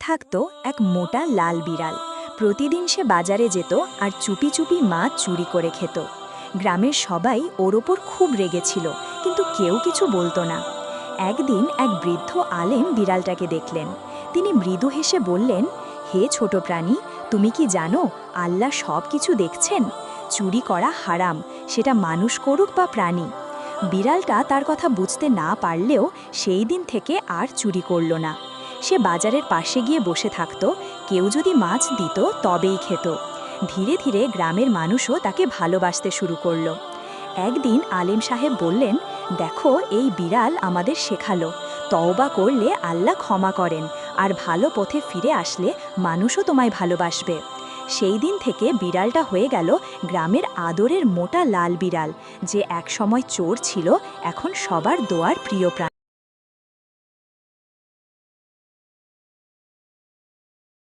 থাকতো এক মোটা লাল বিড়াল। প্রতিদিন সে বাজারে যেত আর চুপি চুপি মাছ চুরি করে খেত। গ্রামের সবাই ওর ওপর খুব রেগেছিল কিন্তু কেউ কিছু বলতো না। একদিন এক বৃদ্ধ আলেম বিড়ালটাকে দেখলেন। তিনি মৃদু হেসে বললেন, হে ছোট প্রাণী, তুমি কি জানো আল্লাহ সব কিছু দেখছেন? চুরি করা হারাম, সেটা মানুষ করুক বা প্রাণী। বিড়ালটা তার কথা বুঝতে না পারলেও সেই দিন থেকে আর চুরি করল না। সে বাজারের পাশে গিয়ে বসে থাকত, কেউ যদি মাছ দিত তবেই খেত। ধীরে ধীরে গ্রামের মানুষও তাকে ভালোবাসতে শুরু করল। একদিন আলেম সাহেব বললেন, দেখো, এই বিড়াল আমাদের শেখালো। তওবা করলে আল্লাহ ক্ষমা করেন, আর ভালো পথে ফিরে আসলে মানুষও তোমায় ভালোবাসবে। সেই দিন থেকে বিড়ালটা হয়ে গেল গ্রামের আদরের মোটা লাল বিড়াল, যে একসময় চোর ছিল, এখন সবার দোয়ার প্রিয় প্রাণ।